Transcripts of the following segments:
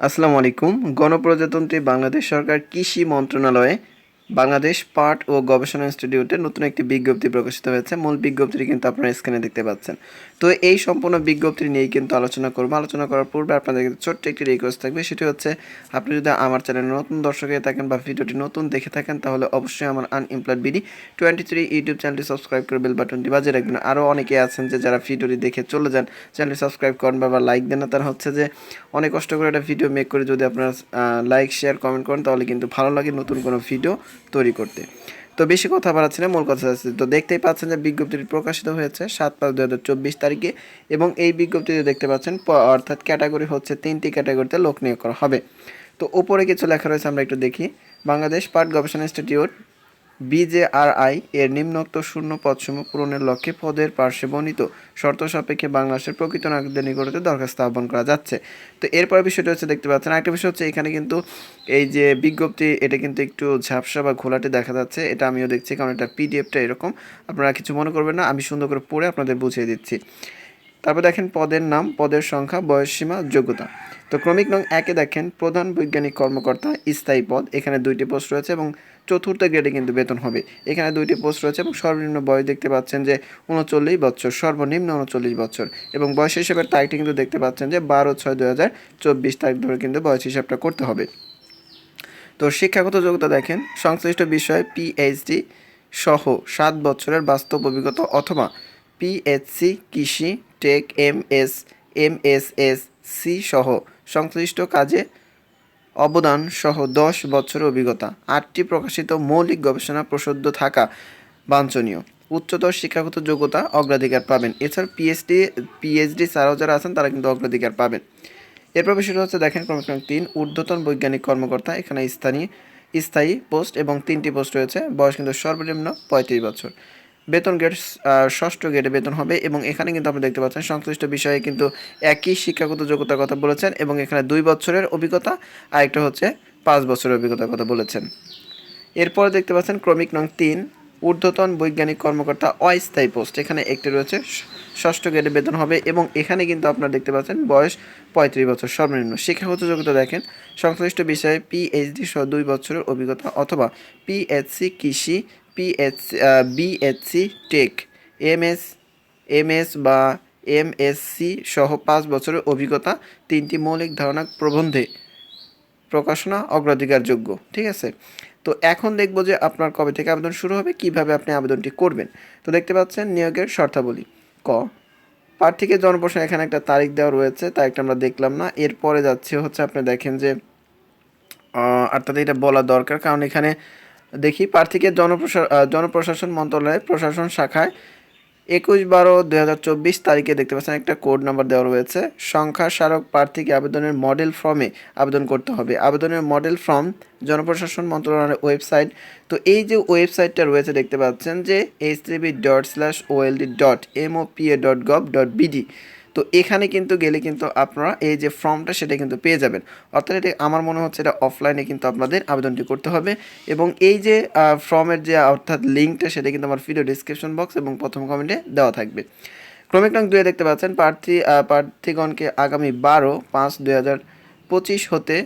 আসসালামু আলাইকুম। গণপ্রজাতন্ত্রী বাংলাদেশ সরকার কৃষি মন্ত্রণালয়ে বাংলাদেশ পাট ও গবেষণা ইনস্টিটিউটে নতুন একটি বিজ্ঞপ্তি প্রকাশিত হয়েছে। মূল বিজ্ঞপ্তিটি কিন্তু আপনারা স্ক্রিনে দেখতে পাচ্ছেন। তো এই সম্পূর্ণ বিজ্ঞপ্তি নিয়েই কিন্তু আলোচনা করব। আলোচনা করার পূর্বে আপনাদের কিন্তু ছোট্ট একটি রিকোয়েস্ট থাকবে, সেটি হচ্ছে আপনি যদি আমার চ্যানেলে নতুন দর্শক হয়ে থাকেন বা ভিডিওটি নতুন দেখে থাকেন, তাহলে অবশ্যই আমার unemployed BD twenty three YouTube চ্যানেলটি সাবস্ক্রাইব করে বেল বাটনটি বাজিয়ে রাখবেন। আরও অনেকে আছেন যে যারা ভিডিওটি দেখে চলে যান চ্যানেলটি সাবস্ক্রাইব করেন বা লাইক দেন না, তারা হচ্ছে যে অনেক কষ্ট করে একটা ভিডিও মেক করে যদি আপনারা লাইক শেয়ার কমেন্ট করেন, তাহলে কিন্তু ভালো লাগে নতুন কোনো ভিডিও তৈরি করতে। তো বেশি কথা বাড়াচ্ছি না, মূল কথা আছে তো দেখতেই পাচ্ছেন যে বিজ্ঞপ্তিটি প্রকাশিত হয়েছে সাত পাঁচ দু তারিখে এবং এই বিজ্ঞপ্তিতে দেখতে পাচ্ছেন অর্থাৎ ক্যাটাগরি হচ্ছে তিনটি ক্যাটাগরিতে লোক নিয়োগ করা হবে। তো ওপরে কিছু লেখা রয়েছে, আমরা একটু দেখি। বাংলাদেশ পাট গবেষণা ইনস্টিটিউট বিজেআরআই এর নিম্নোক্ত শূন্য পদসমূহ পূরণের লক্ষ্যে পদের পার্শ্বে বর্ণিত শর্ত সাপেক্ষে বাংলাদেশের প্রকৃত নাগরিকদের নিকটতে দরখাস্ত আহ্বান করা যাচ্ছে। তো এরপর বিষয়টা হচ্ছে, দেখতে পাচ্ছেন, আরেকটা বিষয় হচ্ছে এখানে কিন্তু এই যে বিজ্ঞপ্তি, এটা কিন্তু একটু ঝাপসা বা ঘোলাটে দেখা যাচ্ছে। এটা আমিও দেখছি, কারণ এটা পিডিএফটা এরকম। আপনারা কিছু মনে করবেন না, আমি সুন্দর করে পড়ে আপনাদের বুঝিয়ে দিচ্ছি। তারপর দেখেন পদের নাম, পদের সংখ্যা বয়সসীমা যোগ্যতা। তো ক্রমিক নং একে দেখেন, প্রধান বৈজ্ঞানিক কর্মকর্তা, স্থায়ী পদ, এখানে দুইটি পোস্ট রয়েছে এবং চতুর্থ গ্রেডে কিন্তু বেতন হবে। এখানে দুইটি পোস্ট রয়েছে এবং সর্বনিম্ন বয়স দেখতে পাচ্ছেন যে উনচল্লিশ বছর, সর্বনিম্ন উনচল্লিশ বছর। এবং বয়স হিসেবে তারিখটি কিন্তু দেখতে পাচ্ছেন যে বারো ছয় দু হাজার চব্বিশ তারিখ ধরে কিন্তু বয়স হিসাবটা করতে হবে। তো শিক্ষাগত যোগ্যতা দেখেন, সংশ্লিষ্ট বিষয়ে পিএইচডি সহ সাত বছরের বাস্তব অভিজ্ঞতা অথবা পিএইচসি কৃষি tech M S M S S C সহ সংশ্লিষ্ট কাজে অবদান সহ দশ বছরের অভিজ্ঞতা। আটটি প্রকাশিত মৌলিক গবেষণা প্রসিদ্ধ থাকা বাঞ্ছনীয়। উচ্চতর শিক্ষাগত যোগ্যতা অগ্রাধিকার পাবেন। এছাড়া পিএইচডি পিএইচডি ছাড়াও যারা আছেন, তারা কিন্তু অগ্রাধিকার পাবেন। এরপর বিষয়টা হচ্ছে দেখেন ক্রমিক নং তিন ঊর্ধ্বতন বৈজ্ঞানিক কর্মকর্তা, এখানে স্থানীয় স্থায়ী পোস্ট এবং তিনটি পোস্ট রয়েছে। বয়স কিন্তু সর্বনিম্ন পঁয়ত্রিশ বছর। বেতন গ্রেড ষষ্ঠ গ্রেডে বেতন হবে এবং এখানে কিন্তু আপনি দেখতে পাচ্ছেন সংশ্লিষ্ট বিষয়ে কিন্তু একই শিক্ষাগত যোগ্যতার কথা বলেছেন এবং এখানে দুই বছরের অভিজ্ঞতা আর একটা হচ্ছে পাঁচ বছরের অভিজ্ঞতার কথা বলেছেন। এরপরে দেখতে পাচ্ছেন ক্রমিক নং তিন, ঊর্ধ্বতন বৈজ্ঞানিক কর্মকর্তা অস্থায়ী পোস্ট। এখানে একটি রয়েছে ষষ্ঠ গ্রেডে বেতন হবে এবং এখানে কিন্তু আপনারা দেখতে পাচ্ছেন বয়স পঁয়ত্রিশ বছর সর্বনিম্ন। শিক্ষাগত যোগ্যতা দেখেন, সংশ্লিষ্ট বিষয়ে পিএইচডি সহ দুই বছরের অভিজ্ঞতা অথবা পিএইচসি কৃষি PH BHC tech MS MS বা এমএসসি সহ পাঁচ বছরের অভিজ্ঞতা তিনটি মৌলিক ধারণা প্রবন্ধে প্রকাশনা অগ্রাধিকারযোগ্য, ঠিক আছে? তো এখন দেখব যে আপনার কবে থেকে আবেদন শুরু হবে, কীভাবে আপনি আবেদনটি করবেন। তো দেখতে পাচ্ছেন নিয়োগের শর্তাবলী। ক, প্রার্থীকে জনপ্রশ্ন এখানে একটা তারিখ দেওয়া রয়েছে তারিখটা আমরা দেখলাম না। এরপরে যাচ্ছে হচ্ছে আপনি দেখেন যে তাদের এটা বলা দরকার, কারণ এখানে দেখি, প্রার্থীকে জনপ্রশা জনপ্রশাসন মন্ত্রণালয়ের প্রশাসন শাখায় একুশ বারো দুই হাজার চব্বিশ তারিখে দেখতে পাচ্ছেন একটা কোড নাম্বার দেওয়া রয়েছে। সংখ্যা স্মারক প্রার্থীকে আবেদনের মডেল ফর্মে আবেদন করতে হবে। আবেদনের মডেল ফর্ম জনপ্রশাসন মন্ত্রণালয়ের ওয়েবসাইট। তো এই যে ওয়েবসাইটটা রয়েছে দেখতে পাচ্ছেন যে H dot slash OLD dot MOPA dot gov dot BD তো এখানে কিন্তু গেলে কিন্তু আপনারা এই যে ফর্মটা সেটা কিন্তু পেয়ে যাবেন। অর্থাৎ এটা আমার মনে হচ্ছে এটা অফলাইনে কিন্তু আপনাদের আবেদনটি করতে হবে এবং এই যে ফর্মের যে, অর্থাৎ লিঙ্কটা সেটা কিন্তু আমার ভিডিও ডিসক্রিপশন বক্স এবং প্রথম কমেন্টে দেওয়া থাকবে। ক্রমিক নং দুয়ে দেখতে পাচ্ছেন, প্রার্থী প্রার্থীগণকে আগামী বারো পাঁচ দুই হাজার পঁচিশ হতে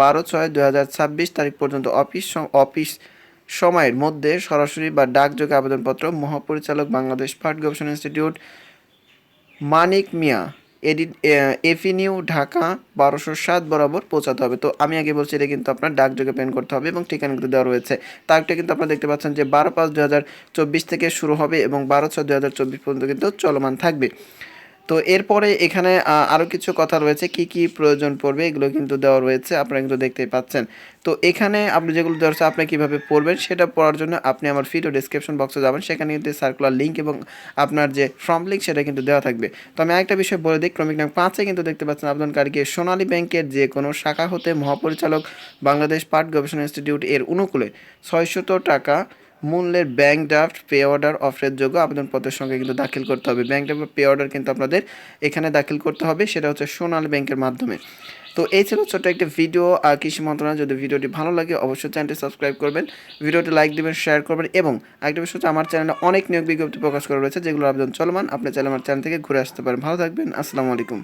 বারো ছয় দুই হাজার ছাব্বিশ তারিখ পর্যন্ত অফিস অফিস সময়ের মধ্যে সরাসরি বা ডাকযোগে আবেদনপত্র মহাপরিচালক বাংলাদেশ পাট গবেষণা ইনস্টিটিউট মানিক মিয়া এডিট এভিনিউ ঢাকা বারোশো সাত বরাবর পৌঁছাতে হবে। তো আমি আগে বলছি, এটা কিন্তু আপনার ডাকযোগে পেন করতে হবে এবং ঠিকানা কিন্তু দেওয়া রয়েছে। তারিখটা কিন্তু আপনারা দেখতে পাচ্ছেন যে বারো পাঁচ দু থেকে শুরু হবে এবং বারো ছয় দু পর্যন্ত কিন্তু চলমান থাকবে। তো এরপরে এখানে আরও কিছু কথা রয়েছে। কি কি প্রয়োজন পড়বে? এগুলো কিন্তু দেওয়া রয়েছে। আপনারা কিন্তু দেখতেই পাচ্ছেন। তো এখানে আপনি যেগুলো দেওয়া আপনি কীভাবে পড়বেন সেটা পড়ার জন্য আপনি আমার ভিডিও ডিসক্রিপশন বক্সে যাবেন। সেখানে কিন্তু সার্কুলার লিঙ্ক এবং আপনার যে ফর্ম লিঙ্ক সেটা কিন্তু দেওয়া থাকবে। তো আমি একটা বিষয় বলে দিই। ক্রমিক নাম পাঁচে কিন্তু দেখতে পাচ্ছেন আবেদনকারীকে সোনালী ব্যাংকের যে কোনো শাখা হতে মহাপরিচালক বাংলাদেশ পাট গবেষণা ইনস্টিটিউট এর অনুকূলে ছয়শত টাকা মূল্যের ব্যাংক ড্রাফট পে অর্ডার অফারের যোগ্য আবেদনপত্রের সঙ্গে কিন্তু দাখিল করতে হবে। ব্যাংক ড্রাফট পে অর্ডার কিন্তু আপনাদের এখানে দাখিল করতে হবে, সেটা হচ্ছে সোনালী ব্যাংকের মাধ্যমে। তো এই ছিল ছোট্ট একটা ভিডিও আর কৃষি মন্ত্রণালয়, যদি ভিডিওটি ভালো লাগে, অবশ্যই চ্যানেলটি সাবস্ক্রাইব করবেন, ভিডিওটি লাইক দিবেন শেয়ার করবেন, এবং একটা বিষয় হচ্ছে আমার চ্যানেলে অনেক নিয়োগ বিজ্ঞপ্তি প্রকাশ করা রয়েছে যেগুলো আবেদন চলমান। আপনি চাইলে আমার চ্যানেল থেকে ঘুরে আসতে পারেন। ভালো থাকবেন, আসসালামু আলাইকুম।